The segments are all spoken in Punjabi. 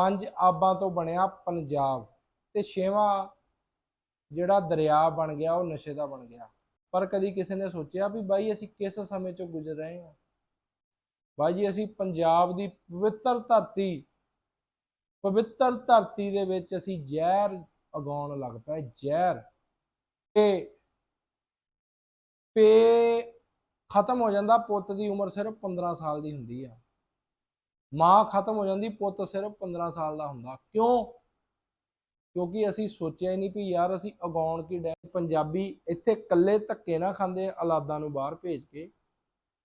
ਪੰਜ ਆਬਾਂ ਤੋਂ ਬਣਿਆ ਪੰਜਾਬ ਤੇ ਛੇਵਾਂ ਜਿਹੜਾ ਦਰਿਆ ਬਣ ਗਿਆ ਉਹ ਨਸ਼ੇ ਦਾ ਬਣ ਗਿਆ। ਪਰ ਕਦੀ ਕਿਸੇ ਨੇ ਸੋਚਿਆ ਵੀ ਬਾਈ ਅਸੀਂ ਕਿਸ ਸਮੇਂ ਚੋਂ ਗੁਜ਼ਰ ਰਹੇ ਹਾਂ? ਬਾਈ ਜੀ, ਅਸੀਂ ਪੰਜਾਬ ਦੀ ਪਵਿੱਤਰ ਧਰਤੀ ਪਵਿੱਤਰ ਧਰਤੀ ਦੇ ਵਿੱਚ ਅਸੀਂ ਜ਼ਹਿਰ ਉਗਾਉਣ ਲੱਗ ਪਏ, ਜ਼ਹਿਰ। ਤੇ ਪੇ ਖਤਮ ਹੋ ਜਾਂਦਾ, ਪੁੱਤ ਦੀ ਉਮਰ ਸਿਰਫ 15 ਸਾਲ ਦੀ ਹੁੰਦੀ ਆ। ਮਾਂ ਖਤਮ ਹੋ ਜਾਂਦੀ, ਪੁੱਤ ਸਿਰਫ 15 ਸਾਲ ਦਾ ਹੁੰਦਾ। ਕਿਉਂ? ਕਿਉਂਕਿ ਅਸੀਂ ਸੋਚਿਆ ਹੀ ਨਹੀਂ ਵੀ ਯਾਰ ਅਸੀਂ ਉਗਾਉਣ ਕੀ ਡੈ ਪੰਜਾਬੀ ਇੱਥੇ ਇਕੱਲੇ ਧੱਕੇ ਨਾ ਖਾਂਦੇ, ਔਲਾਦਾਂ ਨੂੰ ਬਾਹਰ ਭੇਜ ਕੇ।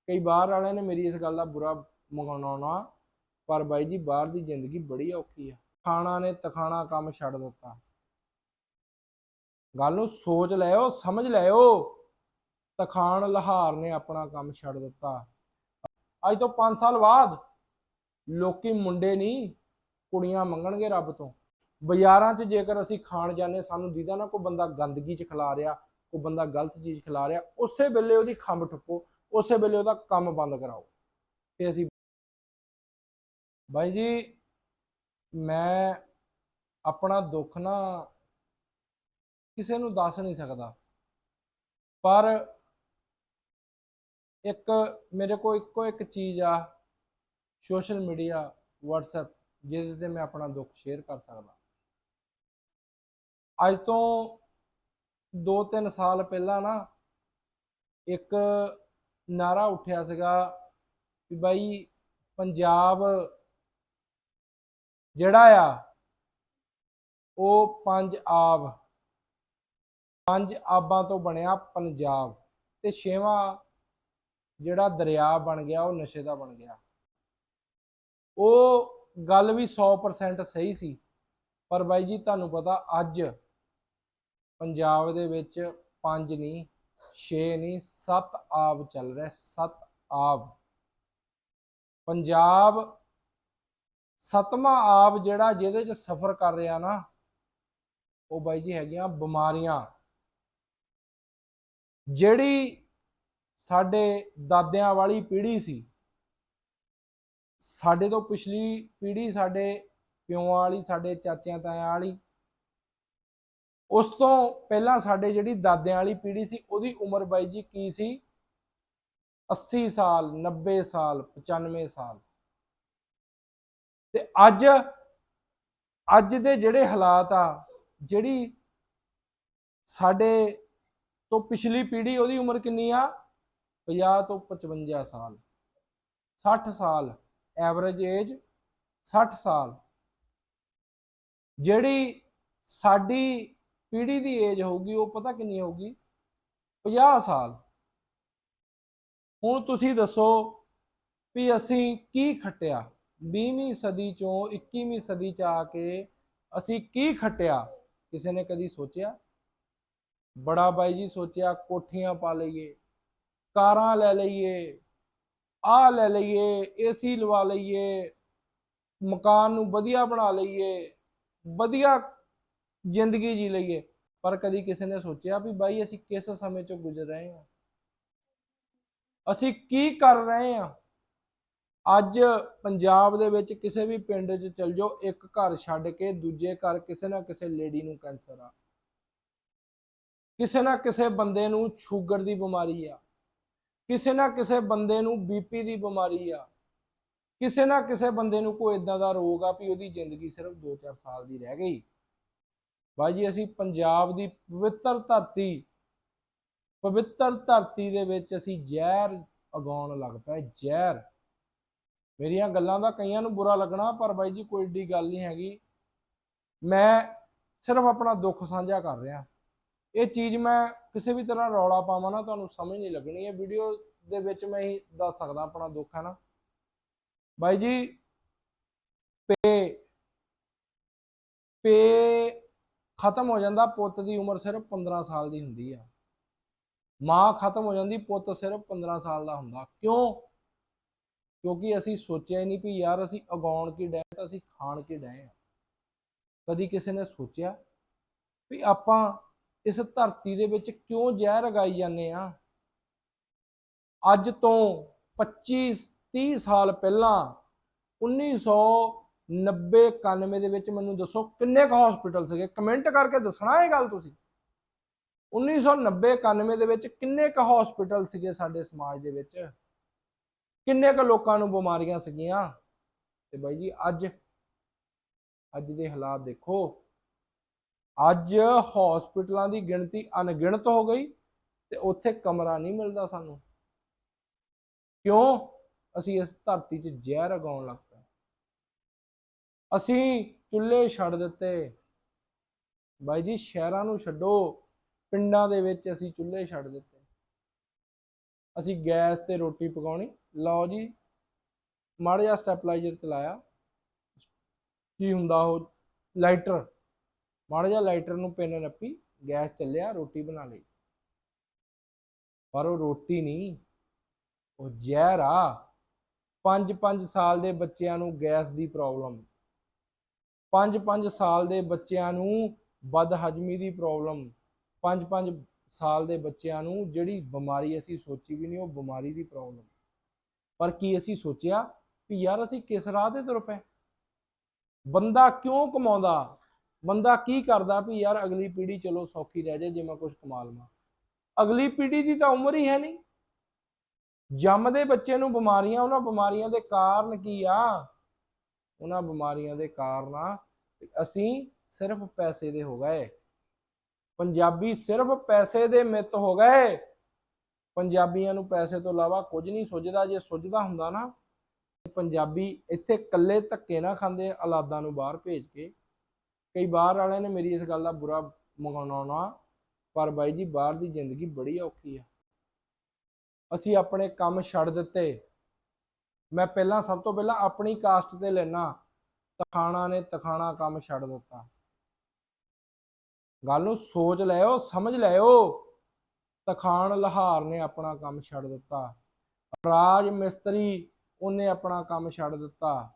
ਕਈ ਬਾਹਰ ਵਾਲਿਆਂ ਨੇ ਮੇਰੀ ਇਸ ਗੱਲ ਦਾ ਬੁਰਾ ਮਗਾਉਣਾ ਪਰ ਬਾਈ ਜੀ, ਬਾਹਰ ਦੀ ਜ਼ਿੰਦਗੀ ਬੜੀ ਔਖੀ ਆ। ਖਾਣਾ ਨੇ ਤਖਾਣਾ ਕੰਮ ਛੱਡ ਦਿੱਤਾ। ਗੱਲ ਨੂੰ ਸੋਚ ਲਿਓ, ਸਮਝ ਲਿਓ। ਤਖਾਣ ਲਹਾਰ ਨੇ ਆਪਣਾ ਕੰਮ ਛੱਡ ਦਿੱਤਾ। ਅੱਜ ਤੋਂ 5 ਸਾਲ ਬਾਅਦ ਲੋਕੀ ਮੁੰਡੇ ਨਹੀਂ ਕੁੜੀਆਂ ਮੰਗਣਗੇ ਰੱਬ ਤੋਂ। ਬਾਜ਼ਾਰਾਂ 'ਚ ਜੇਕਰ ਅਸੀਂ ਖਾਣ ਜਾਂਦੇ, ਸਾਨੂੰ ਦੀਦਾ ਨਾ ਕੋਈ ਬੰਦਾ ਗੰਦਗੀ 'ਚ ਖਿਲਾ ਰਿਹਾ, ਕੋਈ ਬੰਦਾ ਗਲਤ ਚੀਜ਼ ਖਿਲਾ ਰਿਹਾ, ਉਸੇ ਵੇਲੇ ਉਹਦੀ ਖੰਭ ਠੁੱਪੋ, ਉਸੇ ਵੇਲੇ ਉਹਦਾ ਕੰਮ ਬੰਦ ਕਰਾਓ। ਤੇ ਅਸੀਂ ਬਾਈ ਜੀ, ਮੈਂ ਆਪਣਾ ਦੁੱਖ ਨਾ ਕਿਸੇ ਨੂੰ ਦੱਸ ਨਹੀਂ ਸਕਦਾ। ਪਰ ਇੱਕ ਮੇਰੇ ਕੋਲ ਇੱਕੋ ਇੱਕ ਚੀਜ਼ ਆ। ਸੋਸ਼ਲ ਮੀਡੀਆ, WhatsApp, ਜਿਹਦੇ ਤੇ ਮੈਂ ਆਪਣਾ ਦੁੱਖ ਸ਼ੇਅਰ ਕਰ ਸਕਦਾ। ਅੱਜ ਤੋਂ 2-3 ਸਾਲ ਪਹਿਲਾਂ ਨਾ ਇੱਕ ਨਾਰਾ ਉੱਠਿਆ ਸੀਗਾ ਕਿ ਬਾਈ ਪੰਜਾਬ ਜਿਹੜਾ ਆ, ਉਹ ਪੰਜ ਆਬ, ਪੰਜ ਆਬਾਂ ਤੋਂ ਬਣਿਆ ਪੰਜਾਬ ਤੇ ਛੇਵਾਂ ਜਿਹੜਾ ਦਰਿਆ ਬਣ ਗਿਆ, ਉਹ ਨਸ਼ੇ ਦਾ ਬਣ ਗਿਆ। ਉਹ ਗੱਲ ਵੀ 100% ਸਹੀ ਸੀ। ਪਰ ਬਾਈ ਜੀ, ਤੁਹਾਨੂੰ ਪਤਾ ਅੱਜ ਪੰਜਾਬ ਦੇ ਵਿੱਚ ਪੰਜ ਨਹੀਂ, ਛੇ ਨਹੀਂ, ਸੱਤ ਆਬ ਚੱਲ ਰਿਹਾ, ਸੱਤ ਆਬ। ਪੰਜਾਬ ਸਤਵਾਂ ਆਬ ਜਿਹੜਾ ਜਿਹਦੇ 'ਚ ਸਫ਼ਰ ਕਰ ਰਿਹਾ ਨਾ, ਉਹ ਬਾਈ ਜੀ ਹੈਗੀਆਂ ਬਿਮਾਰੀਆਂ। ਜਿਹੜੀ ਸਾਡੇ ਦਾਦਿਆਂ ਵਾਲੀ ਪੀੜ੍ਹੀ ਸੀ ਸਾਡੇ ਤੋਂ ਪਿਛਲੀ ਪੀੜ੍ਹੀ ਸਾਡੇ ਪਿਓਾਂ ਵਾਲੀ, ਸਾਡੇ ਚਾਚਿਆਂ ਤਾਇਆਂ ਵਾਲੀ, ਉਸ ਤੋਂ ਪਹਿਲਾਂ ਸਾਡੇ ਜਿਹੜੀ ਦਾਦਿਆਂ ਵਾਲੀ ਪੀੜ੍ਹੀ ਸੀ, ਉਹਦੀ ਉਮਰ ਬਾਈ ਜੀ ਕੀ ਸੀ? 80 ਸਾਲ 90 ਸਾਲ 95 ਸਾਲ। ਤੇ ਅੱਜ ਅੱਜ ਦੇ ਜਿਹੜੇ ਹਾਲਾਤ ਆ, ਜਿਹੜੀ ਸਾਡੇ ਤੋਂ ਪਿਛਲੀ ਪੀੜ੍ਹੀ ਉਹਦੀ ਉਮਰ ਕਿੰਨੀ ਆ? 50 ਤੋਂ 55 ਸਾਲ 60 ਸਾਲ। ਐਵਰੇਜ ਏਜ 60 ਸਾਲ। ਜਿਹੜੀ ਸਾਡੀ ਪੀੜ੍ਹੀ ਦੀ ਏਜ ਹੋਊਗੀ, ਉਹ ਪਤਾ ਕਿੰਨੀ ਹੋਊਗੀ? 50 ਸਾਲ। ਹੁਣ ਤੁਸੀਂ ਦੱਸੋ ਵੀ ਅਸੀਂ ਕੀ ਖੱਟਿਆ? 20ਵੀਂ ਸਦੀ ਚੋਂ 21ਵੀਂ ਸਦੀ ਚ ਆ ਕੇ ਅਸੀਂ ਕੀ ਖੱਟਿਆ? ਕਿਸੇ ਨੇ ਕਦੀ ਸੋਚਿਆ? ਬੜਾ ਬਾਈ ਜੀ ਸੋਚਿਆ, ਕੋਠੀਆਂ ਪਾ ਲਈਏ, ਕਾਰਾਂ ਲੈ ਲਈਏ ਆ ਲੈ ਲਈਏ ਏਸੀ ਲਵਾ ਲਈਏ, ਮਕਾਨ ਨੂੰ ਵਧੀਆ ਬਣਾ ਲਈਏ, ਵਧੀਆ ਜ਼ਿੰਦਗੀ ਜੀ ਲਈਏ। ਪਰ ਕਦੀ ਕਿਸੇ ਨੇ ਸੋਚਿਆ ਵੀ ਬਾਈ ਅਸੀਂ ਕਿਸ ਸਮੇਂ ਚੋਂ ਗੁਜ਼ਰ ਰਹੇ ਹਾਂ? ਅਸੀਂ ਕੀ ਕਰ ਰਹੇ ਹਾਂ? ਅੱਜ ਪੰਜਾਬ ਦੇ ਵਿੱਚ ਕਿਸੇ ਵੀ ਪਿੰਡ 'ਚ ਚਲ ਜਾਓ, ਇੱਕ ਘਰ ਛੱਡ ਕੇ ਦੂਜੇ ਘਰ ਕਿਸੇ ਨਾ ਕਿਸੇ ਲੇਡੀ ਨੂੰ ਕੈਂਸਰ ਆ। ਕਿਸੇ ਨਾ ਕਿਸੇ ਬੰਦੇ ਨੂੰ ਸ਼ੂਗਰ ਦੀ ਬਿਮਾਰੀ ਆ। ਕਿਸੇ ਨਾ ਕਿਸੇ ਬੰਦੇ ਨੂੰ ਬੀਪੀ ਦੀ ਬਿਮਾਰੀ ਆ। ਕਿਸੇ ਨਾ ਕਿਸੇ ਬੰਦੇ ਨੂੰ ਕੋਈ ਇਦਾਂ ਦਾ ਰੋਗ ਆ ਵੀ ਉਹਦੀ ਜ਼ਿੰਦਗੀ ਸਿਰਫ 2-4 ਸਾਲ ਦੀ ਰਹਿ ਗਈ। ਬਾਈ ਜੀ, ਅਸੀਂ ਪੰਜਾਬ ਦੀ ਪਵਿੱਤਰ ਧਰਤੀ ਪਵਿੱਤਰ ਧਰਤੀ ਦੇ ਵਿੱਚ ਅਸੀਂ ਜ਼ਹਿਰ ਉਗਾਉਣ ਲੱਗ ਪਏ, ਜ਼ਹਿਰ। ਮੇਰੀਆਂ ਗੱਲਾਂ ਦਾ ਕਈਆਂ ਨੂੰ ਬੁਰਾ ਲੱਗਣਾ, ਪਰ ਬਾਈ ਜੀ, ਕੋਈ ਏਡੀ ਗੱਲ ਨਹੀਂ ਹੈਗੀ। ਮੈਂ ਸਿਰਫ ਆਪਣਾ ਦੁੱਖ ਸਾਂਝਾ ਕਰ ਰਿਹਾ। ਇਹ ਚੀਜ਼ ਮੈਂ ਕਿਸੇ ਵੀ ਤਰ੍ਹਾਂ ਰੌਲਾ ਪਾਵਾਂ ਨਾ, ਤੁਹਾਨੂੰ ਸਮਝ ਨਹੀਂ ਲੱਗਣੀ। ਇਹ ਵੀਡੀਓ ਦੇ ਵਿੱਚ ਮੈਂ ਹੀ ਦੱਸ ਸਕਦਾ ਆਪਣਾ ਦੁੱਖ, ਹੈ ਨਾ? ਬਾਈ ਜੀ, ਪੇ ਪੇ ਖਤਮ ਹੋ ਜਾਂਦਾ, ਪੁੱਤ ਦੀ ਉਮਰ ਸਿਰਫ 15 ਸਾਲ ਦੀ ਹੁੰਦੀ ਆ। ਮਾਂ ਖਤਮ ਹੋ ਜਾਂਦੀ, ਪੁੱਤ ਸਿਰਫ 15 ਸਾਲ ਦਾ ਹੁੰਦਾ। ਕਿਉਂ? ਕਿਉਂਕਿ ਅਸੀਂ ਸੋਚਿਆ ਹੀ ਨਹੀਂ ਵੀ ਯਾਰ ਅਸੀਂ ਉਗਾਉਣ ਕੀ ਡੈ ਤਾਂ ਅਸੀਂ ਖਾਣ ਕੀ ਡੈ ਆ। ਕਦੀ ਕਿਸੇ ਨੇ ਸੋਚਿਆ ਵੀ ਆਪਾਂ ਇਸ ਧਰਤੀ ਦੇ ਵਿੱਚ ਕਿਉਂ ਜ਼ਹਿਰ ਉਗਾਈ ਜਾਂਦੇ ਆ? ਅੱਜ ਤੋਂ 25 30 ਸਾਲ ਪਹਿਲਾਂ 1900 90 91 ਦੇ ਵਿੱਚ ਮੈਨੂੰ ਦੱਸੋ ਕਿੰਨੇ ਕੁ ਹਸਪੀਟਲ ਸੀਗੇ? ਕਮੈਂਟ ਕਰਕੇ ਦੱਸਣਾ ਇਹ ਗੱਲ ਤੁਸੀਂ। 1990 91 ਦੇ ਵਿੱਚ ਕਿੰਨੇ ਕੁ ਹਸਪੀਟਲ ਸੀਗੇ ਸਾਡੇ ਸਮਾਜ ਦੇ ਵਿੱਚ? ਕਿੰਨੇ ਕੁ ਲੋਕਾਂ ਨੂੰ ਬਿਮਾਰੀਆਂ ਸੀਗੀਆਂ? ਤੇ ਬਾਈ ਜੀ, ਅੱਜ ਅੱਜ ਦੇ ਹਾਲਾਤ ਦੇਖੋ। ਅੱਜ ਹਸਪੀਟਲਾਂ ਦੀ ਗਿਣਤੀ ਅਣਗਿਣਤ ਹੋ ਗਈ ਤੇ ਉੱਥੇ ਕਮਰਾ ਨਹੀਂ ਮਿਲਦਾ ਸਾਨੂੰ। ਕਿਉਂ? ਅਸੀਂ ਇਸ ਧਰਤੀ 'ਚ ਜ਼ਹਿਰ ਉਗਾਉਣ ਲੱਗ ਪਏ। ਅਸੀਂ ਚੁੱਲ੍ਹੇ ਛੱਡ ਦਿੱਤੇ। ਬਾਈ ਜੀ, ਸ਼ਹਿਰਾਂ ਨੂੰ ਛੱਡੋ। ਪਿੰਡਾਂ ਦੇ ਵਿੱਚ ਅਸੀਂ ਚੁੱਲ੍ਹੇ ਛੱਡ ਦਿੱਤੇ। ਅਸੀਂ ਗੈਸ ਤੇ ਰੋਟੀ ਪਕਾਉਣੀ। ਲਓ ਜੀ, ਮਾੜਾ ਜਿਹਾ ਸਟੈਪਲਾਈਜ਼ਰ ਚਲਾਇਆ। ਕੀ ਹੁੰਦਾ ਉਹ? ਲਾਈਟਰ। ਮਾੜਾ ਜਿਹਾ ਲਾਈਟਰ ਨੂੰ ਪਿੰਨ ਨੱਪੀ ਗੈਸ ਚੱਲਿਆ, ਰੋਟੀ ਬਣਾ ਲਈ। ਪਰ ਉਹ ਰੋਟੀ ਨਹੀਂ, ਉਹ ਜ਼ਹਿਰ ਆ। 5-5 ਸਾਲ ਦੇ ਬੱਚਿਆਂ ਨੂੰ ਗੈਸ ਦੀ ਪ੍ਰੋਬਲਮ 5-5 ਸਾਲ ਦੇ ਬੱਚਿਆਂ ਨੂੰ ਬਦਹਜਮੀ ਦੀ ਪ੍ਰੋਬਲਮ 5-5 ਸਾਲ ਦੇ ਬੱਚਿਆਂ ਨੂੰ ਜਿਹੜੀ ਬਿਮਾਰੀ ਅਸੀਂ ਸੋਚੀ ਵੀ ਨਹੀਂ, ਉਹ ਬਿਮਾਰੀ ਦੀ ਪ੍ਰੋਬਲਮ ਪਰ ਕੀ ਅਸੀਂ ਸੋਚਿਆ ਵੀ ਯਾਰ ਅਸੀਂ ਕਿਸ ਰਾਹ ਤੇ ਤੁਰ ਪਏ? ਬੰਦਾ ਕਿਉਂ ਕਮਾਉਂਦਾ? ਬੰਦਾ ਕੀ ਕਰਦਾ ਵੀ ਯਾਰ ਅਗਲੀ ਪੀੜ੍ਹੀ ਚਲੋ ਸੌਖੀ ਰਹਿ ਜਾਏ ਜੇ ਮੈਂ ਕੁਝ ਕਮਾ ਲਵਾਂ। ਅਗਲੀ ਪੀੜ੍ਹੀ ਦੀ ਤਾਂ ਉਮਰ ਹੀ ਹੈ ਨਹੀਂ। ਜੰਮਦੇ ਬੱਚੇ ਨੂੰ ਬਿਮਾਰੀਆਂ, ਉਹਨਾਂ ਬਿਮਾਰੀਆਂ ਦੇ ਕਾਰਨ ਕੀ ਆ? ਉਹਨਾਂ ਬਿਮਾਰੀਆਂ ਦੇ ਕਾਰਨ ਆ ਅਸੀਂ ਸਿਰਫ ਪੈਸੇ ਦੇ ਹੋ ਗਏ। ਪੰਜਾਬੀ ਸਿਰਫ ਪੈਸੇ ਦੇ ਮਿੱਤ ਹੋ ਗਏ। ਪੰਜਾਬੀਆਂ ਨੂੰ ਪੈਸੇ ਤੋਂ ਇਲਾਵਾ ਕੁਝ ਨਹੀਂ ਸੁੱਝਦਾ। ਜੇ ਸੁੱਝਦਾ ਹੁੰਦਾ ਨਾ, ਤੇ ਪੰਜਾਬੀ ਇੱਥੇ ਇਕੱਲੇ ਧੱਕੇ ਨਾ ਖਾਂਦੇ, ਔਲਾਦਾਂ ਨੂੰ ਬਾਹਰ ਭੇਜ ਕੇ। ਕਈ ਬਾਹਰ ਵਾਲਿਆਂ ਨੇ ਮੇਰੀ ਇਸ ਗੱਲ ਦਾ ਬੁਰਾ ਮੰਗਾਉਣਾ, ਪਰ ਬਾਈ ਜੀ ਬਾਹਰ ਦੀ ਜ਼ਿੰਦਗੀ ਬੜੀ ਔਖੀ ਆ। ਅਸੀਂ ਆਪਣੇ ਕੰਮ ਛੱਡ ਦਿੱਤੇ। ਮੈਂ ਪਹਿਲਾਂ ਸਭ ਤੋਂ ਪਹਿਲਾਂ ਆਪਣੀ ਕਾਸਟ ਤੇ ਲੈਣਾ ਤਖਾਣਾ ਨੇ ਤਖਾਣਾ ਕੰਮ ਛੱਡ ਦਿੱਤਾ। ਗੱਲ ਨੂੰ ਸੋਚ ਲਿਓ, ਸਮਝ ਲਿਓ। ਤਖਾਣ ਲਹਾਰ ਨੇ ਆਪਣਾ ਕੰਮ ਛੱਡ ਦਿੱਤਾ। ਰਾਜ ਮਿਸਤਰੀ, ਉਹਨੇ ਆਪਣਾ ਕੰਮ ਛੱਡ ਦਿੱਤਾ।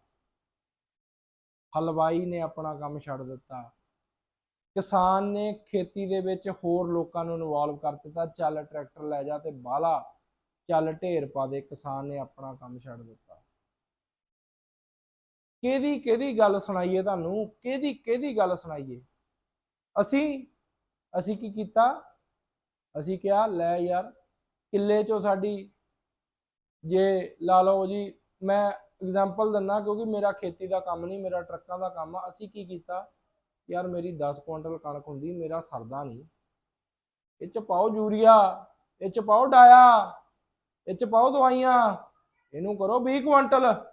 ਹਲਵਾਈ ਨੇ ਆਪਣਾ ਕੰਮ ਛੱਡ ਦਿੱਤਾ। ਕਿਸਾਨ ਨੇ ਖੇਤੀ ਦੇ ਵਿੱਚ ਹੋਰ ਲੋਕਾਂ ਨੂੰ ਇਨਵੋਲਵ ਕਰ ਦਿੱਤਾ। ਚੱਲ ਟਰੈਕਟਰ ਲੈ ਜਾ ਤੇ ਬਾਲਾ। ਚੱਲ ਢੇਰ ਪਾ ਦੇ। ਕਿਸਾਨ ਨੇ ਆਪਣਾ ਕੰਮ ਛੱਡ ਦਿੱਤਾ। ਕਿਹਦੀ ਕਿਹਦੀ ਗੱਲ ਸੁਣਾਈਏ ਤੁਹਾਨੂੰ? ਕਿਹਦੀ ਕਿਹਦੀ ਗੱਲ ਸੁਣਾਈਏ? ਅਸੀਂ ਅਸੀਂ ਕੀ ਕੀਤਾ? ਅਸੀਂ ਕਿਹਾ, ਲੈ ਯਾਰ, ਕਿੱਲੇ ਚੋਂ ਸਾਡੀ, ਜੇ ਲਾ ਲਓ ਜੀ, ਮੈਂ ਐਗਜ਼ਾਮਪਲ ਦਿੰਨਾ ਕਿਉਂਕਿ ਮੇਰਾ ਖੇਤੀ ਦਾ ਕੰਮ ਨਹੀਂ, ਮੇਰਾ ਟਰੱਕਾਂ ਦਾ ਕੰਮ ਆ। ਅਸੀਂ ਕੀ ਕੀਤਾ? ਯਾਰ ਮੇਰੀ 10 ਕੁਇੰਟਲ ਕਣਕ ਹੁੰਦੀ, ਮੇਰਾ ਸਰਦਾ ਨਹੀਂ। ਇਹ ਚ ਪਾਓ ਯੂਰੀਆ, ਇਹ ਚ ਪਾਓ ਡਾਇਆ, ਇਹ ਚ ਪਾਓ ਦਵਾਈਆਂ, ਇਹਨੂੰ ਕਰੋ 20 ਕੁਇੰਟਲ।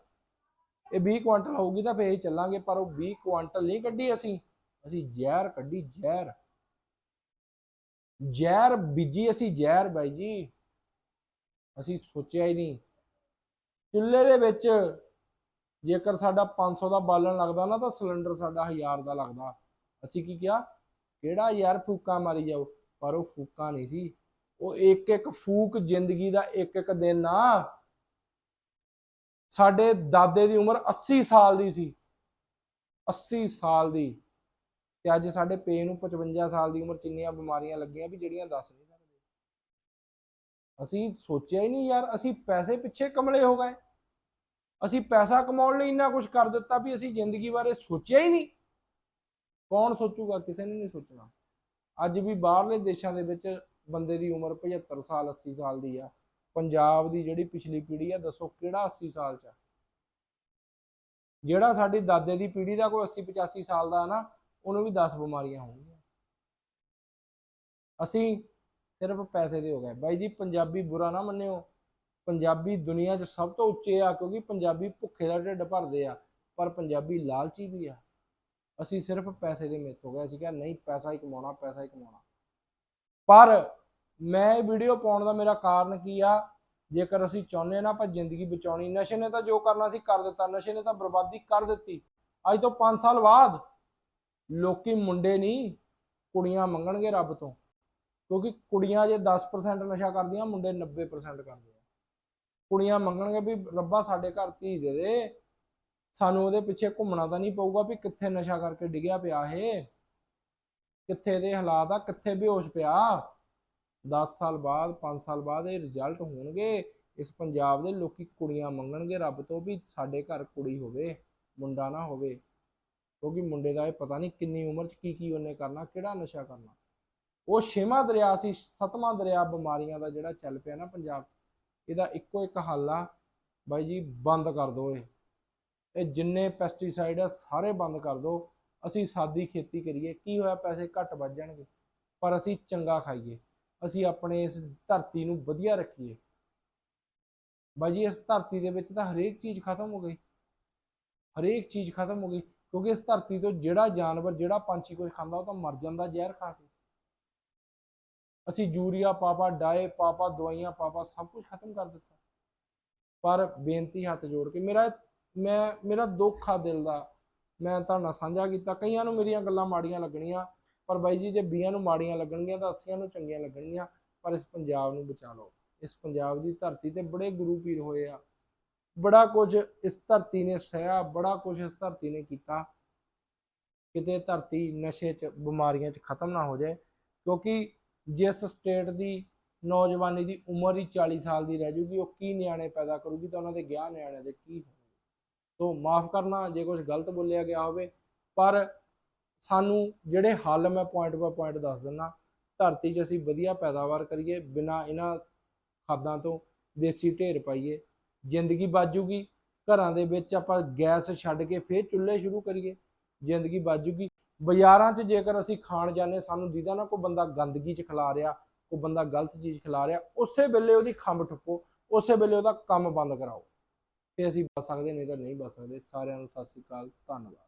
ਇਹ 20 ਕੁਇੰਟਲ ਹੋਊਗੀ ਤਾਂ ਫੇਰ ਚੱਲਾਂਗੇ, ਪਰ ਉਹ 20 ਕੁਇੰਟਲ ਨਹੀਂ ਕੱਢੀ ਅਸੀਂ। ਅਸੀਂ ਜ਼ਹਿਰ ਕੱਢੀ, ਜ਼ਹਿਰ। ਜ਼ਹਿਰ ਬੀਜੀ ਅਸੀਂ, ਜ਼ਹਿਰ ਬਾਈ ਜੀ। ਅਸੀਂ ਸੋਚਿਆ ਹੀ ਨਹੀਂ। ਚੁੱਲ੍ਹੇ ਦੇ ਵਿੱਚ ਜੇਕਰ ਸਾਡਾ 500 ਦਾ ਬਾਲਣ ਲੱਗਦਾ ਨਾ, ਤਾਂ ਸਿਲੰਡਰ ਸਾਡਾ 1000 ਦਾ ਲੱਗਦਾ। ਅਸੀਂ ਕੀ ਕਿਹਾ? ਕਿਹੜਾ ਯਾਰ ਫੂਕਾ ਮਾਰੀ ਜਾਓ? ਪਰ ਉਹ ਫੂਕਾ ਨਹੀਂ ਸੀ। ਉਹ ਇੱਕ ਇੱਕ ਫੂਕ ਜ਼ਿੰਦਗੀ ਦਾ ਇੱਕ ਇੱਕ ਦਿਨ ਆ। ਸਾਡੇ ਦਾਦੇ ਦੀ ਉਮਰ 80 ਸਾਲ ਦੀ ਸੀ। 80 ਸਾਲ ਦੀ। ਤੇ ਅੱਜ ਸਾਡੇ ਪੇ ਨੂੰ 55 ਸਾਲ ਦੀ ਉਮਰ ਚ ਇੰਨੀਆਂ ਬਿਮਾਰੀਆਂ ਲੱਗੀਆਂ ਵੀ ਜਿਹੜੀਆਂ ਦੱਸ ਨਹੀਂ ਸਕਦੇ। ਅਸੀਂ ਸੋਚਿਆ ਹੀ ਨਹੀਂ ਯਾਰ, ਅਸੀਂ ਪੈਸੇ ਪਿੱਛੇ ਕਮਲੇ ਹੋ ਗਏ। ਅਸੀਂ ਪੈਸਾ ਕਮਾਉਣ ਲਈ ਇੰਨਾ ਕੁਝ ਕਰ ਦਿੱਤਾ ਵੀ ਅਸੀਂ ਜ਼ਿੰਦਗੀ ਬਾਰੇ ਸੋਚਿਆ ਹੀ ਨਹੀਂ। ਕੌਣ ਸੋਚੂਗਾ? ਕਿਸੇ ਨੇ ਨਹੀਂ ਸੋਚਣਾ। ਅੱਜ ਵੀ ਬਾਹਰਲੇ ਦੇਸ਼ਾਂ ਦੇ ਵਿੱਚ ਬੰਦੇ ਦੀ ਉਮਰ 75 ਸਾਲ 80 ਸਾਲ ਦੀ ਆ। ਪੰਜਾਬ ਦੀ ਜਿਹੜੀ ਪਿਛਲੀ ਪੀੜ੍ਹੀ ਆ, ਦੱਸੋ ਕਿਹੜਾ 80 ਸਾਲ ਚ ਆ? ਜਿਹੜਾ ਸਾਡੀ ਦਾਦੇ ਦੀ ਪੀੜ੍ਹੀ ਦਾ ਕੋਈ 80 85 ਸਾਲ ਦਾ ਨਾ, ਉਹਨੂੰ ਵੀ 10 ਬਿਮਾਰੀਆਂ ਹੋਣਗੀਆਂ। ਅਸੀਂ ਸਿਰਫ ਪੈਸੇ ਦੇ ਹੋ ਗਏ। ਬਾਈ ਜੀ, ਪੰਜਾਬੀ ਬੁਰਾ ਨਾ ਮੰਨਿਓ। ਪੰਜਾਬੀ ਦੁਨੀਆ 'ਚ ਸਭ ਤੋਂ ਉੱਚੇ ਆ ਕਿਉਂਕਿ ਪੰਜਾਬੀ ਭੁੱਖੇ ਦਾ ਢਿੱਡ ਭਰਦੇ ਆ, ਪਰ ਪੰਜਾਬੀ ਲਾਲਚੀ ਵੀ ਆ। ਅਸੀਂ ਸਿਰਫ ਪੈਸੇ ਦੇ ਮਿੱਤ ਹੋ ਗਏ ਅਸੀਂ ਕਿਹਾ ਨਹੀਂ ਪੈਸਾ ਹੀ ਕਮਾਉਣਾ, ਪੈਸਾ ਹੀ ਕਮਾਉਣਾ। ਪਰ ਮੈਂ ਇਹ ਵੀਡੀਓ ਪਾਉਣ ਦਾ ਮੇਰਾ ਕਾਰਨ ਕੀ ਆ? ਜੇਕਰ ਅਸੀਂ ਚਾਹੁੰਦੇ ਨਾ ਆਪਾਂ ਜ਼ਿੰਦਗੀ ਬਚਾਉਣੀ, ਨਸ਼ੇ ਨੇ ਤਾਂ ਜੋ ਕਰਨਾ ਸੀ ਕਰ ਦਿੱਤਾ, ਨਸ਼ੇ ਨੇ ਤਾਂ ਬਰਬਾਦੀ ਕਰ ਦਿੱਤੀ। ਅੱਜ ਤੋਂ 5 ਸਾਲ ਬਾਅਦ ਲੋਕੀ ਮੁੰਡੇ ਨਹੀਂ, ਕੁੜੀਆਂ ਮੰਗਣਗੇ ਰੱਬ ਤੋਂ। ਕਿਉਂਕਿ ਕੁੜੀਆਂ ਜੇ 10% ਨਸ਼ਾ ਕਰਦੀਆਂ, ਮੁੰਡੇ 90% ਕਰਦੇ ਕੁੜੀਆਂ ਮੰਗਣਗੇ ਵੀ ਰੱਬਾ ਸਾਡੇ ਘਰ ਧੀ ਦੇ ਦੇ। ਸਾਨੂੰ ਉਹਦੇ ਪਿੱਛੇ ਘੁੰਮਣਾ ਤਾਂ ਨਹੀਂ ਪਊਗਾ ਵੀ ਕਿੱਥੇ ਨਸ਼ਾ ਕਰਕੇ ਡਿੱਗਿਆ ਪਿਆ ਇਹ। ਕਿੱਥੇ ਦੇ ਹਾਲਾਤ ਆ, ਕਿੱਥੇ ਬੇਹੋਸ਼ ਪਿਆ। 10 ਸਾਲ ਬਾਅਦ 5 ਸਾਲ ਬਾਅਦ ਇਹ ਰਿਜ਼ਲਟ ਹੋਣਗੇ। ਇਸ ਪੰਜਾਬ ਦੇ ਲੋਕੀ ਕੁੜੀਆਂ ਮੰਗਣਗੇ ਰੱਬ ਤੋਂ ਵੀ ਸਾਡੇ ਘਰ ਕੁੜੀ ਹੋਵੇ, ਮੁੰਡਾ ਨਾ ਹੋਵੇ। ਕਿਉਂਕਿ ਮੁੰਡੇ ਦਾ ਇਹ ਪਤਾ ਨਹੀਂ ਕਿੰਨੀ ਉਮਰ 'ਚ ਕੀ ਕੀ ਉਹਨੇ ਕਰਨਾ, ਕਿਹੜਾ ਨਸ਼ਾ ਕਰਨਾ। ਉਹ ਛੇਵਾਂ ਦਰਿਆ ਸੀ, ਸੱਤਵਾਂ ਦਰਿਆ ਬਿਮਾਰੀਆਂ ਦਾ ਜਿਹੜਾ ਚੱਲ ਪਿਆ ਨਾ ਪੰਜਾਬ ਇਹਦਾ ਇੱਕੋ ਇੱਕ ਹੱਲ ਆ ਬਾਈ ਜੀ, ਬੰਦ ਕਰ ਦਿਓ ਇਹ। ਇਹ ਜਿੰਨੇ ਪੈਸਟੀਸਾਈਡ ਆ, ਸਾਰੇ ਬੰਦ ਕਰ ਦਿਓ। ਅਸੀਂ ਸਾਦੀ ਖੇਤੀ ਕਰੀਏ, ਕੀ ਹੋਇਆ, ਪੈਸੇ ਘੱਟ ਵੱਜ ਜਾਣਗੇ, ਪਰ ਅਸੀਂ ਚੰਗਾ ਖਾਈਏ। ਅਸੀਂ ਆਪਣੇ ਇਸ ਧਰਤੀ ਨੂੰ ਵਧੀਆ ਰੱਖੀਏ। ਬਾਈ ਜੀ, ਇਸ ਧਰਤੀ ਦੇ ਵਿੱਚ ਤਾਂ ਹਰੇਕ ਚੀਜ਼ ਖਤਮ ਹੋ ਗਈ। ਹਰੇਕ ਚੀਜ਼ ਖਤਮ ਹੋ ਗਈ, ਕਿਉਂਕਿ ਇਸ ਧਰਤੀ ਤੋਂ ਜਿਹੜਾ ਜਾਨਵਰ, ਜਿਹੜਾ ਪੰਛੀ ਕੁਝ ਖਾਂਦਾ, ਉਹ ਤਾਂ ਮਰ ਜਾਂਦਾ ਜ਼ਹਿਰ ਖਾ ਕੇ। ਅਸੀਂ ਯੂਰੀਆ, ਪਾਪਾ ਡਾਏ, ਪਾਪਾ ਦਵਾਈਆਂ, ਪਾਪਾ ਸਭ ਕੁਝ ਖਤਮ ਕਰ ਦਿੱਤਾ। ਪਰ ਬੇਨਤੀ ਹੱਥ ਜੋੜ ਕੇ, ਮੇਰਾ, ਮੈਂ, ਮੇਰਾ ਦੁੱਖ ਆ ਦਿਲ ਦਾ। ਮੈਂ ਤੁਹਾਨੂੰ ਸਾਂਝਾ ਕੀਤਾ, ਕਈਆਂ ਨੂੰ ਮੇਰੀਆਂ ਗੱਲਾਂ ਮਾੜੀਆਂ ਲੱਗਣੀਆਂ, ਪਰ ਬਾਈ ਜੀ, ਜੇ ਬੀਆਂ ਨੂੰ ਮਾੜੀਆਂ ਲੱਗਣਗੀਆਂ ਤਾਂ ਅੱਸੀਆਂ ਨੂੰ ਚੰਗੀਆਂ ਲੱਗਣਗੀਆਂ, ਪਰ ਇਸ ਪੰਜਾਬ ਨੂੰ ਬਚਾ ਲਓ। ਇਸ ਪੰਜਾਬ ਦੀ ਧਰਤੀ ਤੇ ਬੜੇ ਗੁਰੂ ਪੀਰ ਹੋਏ ਆ। ਬੜਾ ਕੁਝ ਇਸ ਧਰਤੀ ਨੇ ਸਹਿਆ, ਬੜਾ ਕੁਝ ਇਸ ਧਰਤੀ ਨੇ ਕੀਤਾ। ਕਿਤੇ ਧਰਤੀ ਨਸ਼ੇ 'ਚ, ਬਿਮਾਰੀਆਂ 'ਚ ਖਤਮ ਨਾ ਹੋ ਜਾਏ, ਕਿਉਂਕਿ ਜਿਸ ਸਟੇਟ ਦੀ ਨੌਜਵਾਨੀ ਦੀ ਉਮਰ ਹੀ 40 ਸਾਲ ਦੀ ਰਹਿ ਜੂਗੀ, ਉਹ ਕੀ ਨਿਆਣੇ ਪੈਦਾ ਕਰੂਗੀ ਤਾਂ ਉਹਨਾਂ ਦੇ ਗਿਆ ਨਿਆਣਿਆਂ ਦੇ ਕੀ ਹੋਣਗੇ ਸੋ ਮਾਫ ਕਰਨਾ, ਜੇ ਕੁਝ ਗਲਤ ਬੋਲਿਆ ਗਿਆ ਹੋਵੇ, ਪਰ ਸਾਨੂੰ ਜਿਹੜੇ ਹੱਲ ਮੈਂ ਪੁਆਇੰਟ ਬਾਏ ਪੁਆਇੰਟ ਦੱਸ ਦਿੰਦਾ, ਧਰਤੀ 'ਚ ਅਸੀਂ ਵਧੀਆ ਪੈਦਾਵਾਰ ਕਰੀਏ, ਬਿਨਾ ਇਹਨਾਂ ਖਾਦਾਂ ਤੋਂ ਦੇਸੀ ਢੇਰ ਪਾਈਏ, ਜ਼ਿੰਦਗੀ ਬਾਜੂਗੀ ਘਰਾਂ ਦੇ ਵਿੱਚ ਆਪਾਂ ਗੈਸ ਛੱਡ ਕੇ ਫੇਰ ਚੁੱਲ੍ਹੇ ਸ਼ੁਰੂ ਕਰੀਏ, ਜ਼ਿੰਦਗੀ ਬਾਜੂਗੀ ਬਾਜ਼ਾਰਾਂ 'ਚ ਜੇਕਰ ਅਸੀਂ ਖਾਣ ਜਾਂਦੇ ਸਾਨੂੰ ਦੀਦਾ ਨਾ ਕੋਈ ਬੰਦਾ ਗੰਦਗੀ 'ਚ ਖਿਲਾ ਰਿਹਾ, ਕੋਈ ਬੰਦਾ ਗਲਤ ਚੀਜ਼ ਖਿਲਾ ਰਿਹਾ, ਉਸੇ ਵੇਲੇ ਉਹਦੀ ਖੰਭ ਠੁੱਕੋ ਉਸੇ ਵੇਲੇ ਉਹਦਾ ਕੰਮ ਬੰਦ ਕਰਾਓ। ਤੇ ਅਸੀਂ ਬਚ ਸਕਦੇ ਨਹੀਂ ਤਾਂ ਨਹੀਂ ਬਚ ਸਕਦੇ। ਸਾਰਿਆਂ ਨੂੰ ਸਤਿ ਸ੍ਰੀ ਅਕਾਲ, ਧੰਨਵਾਦ।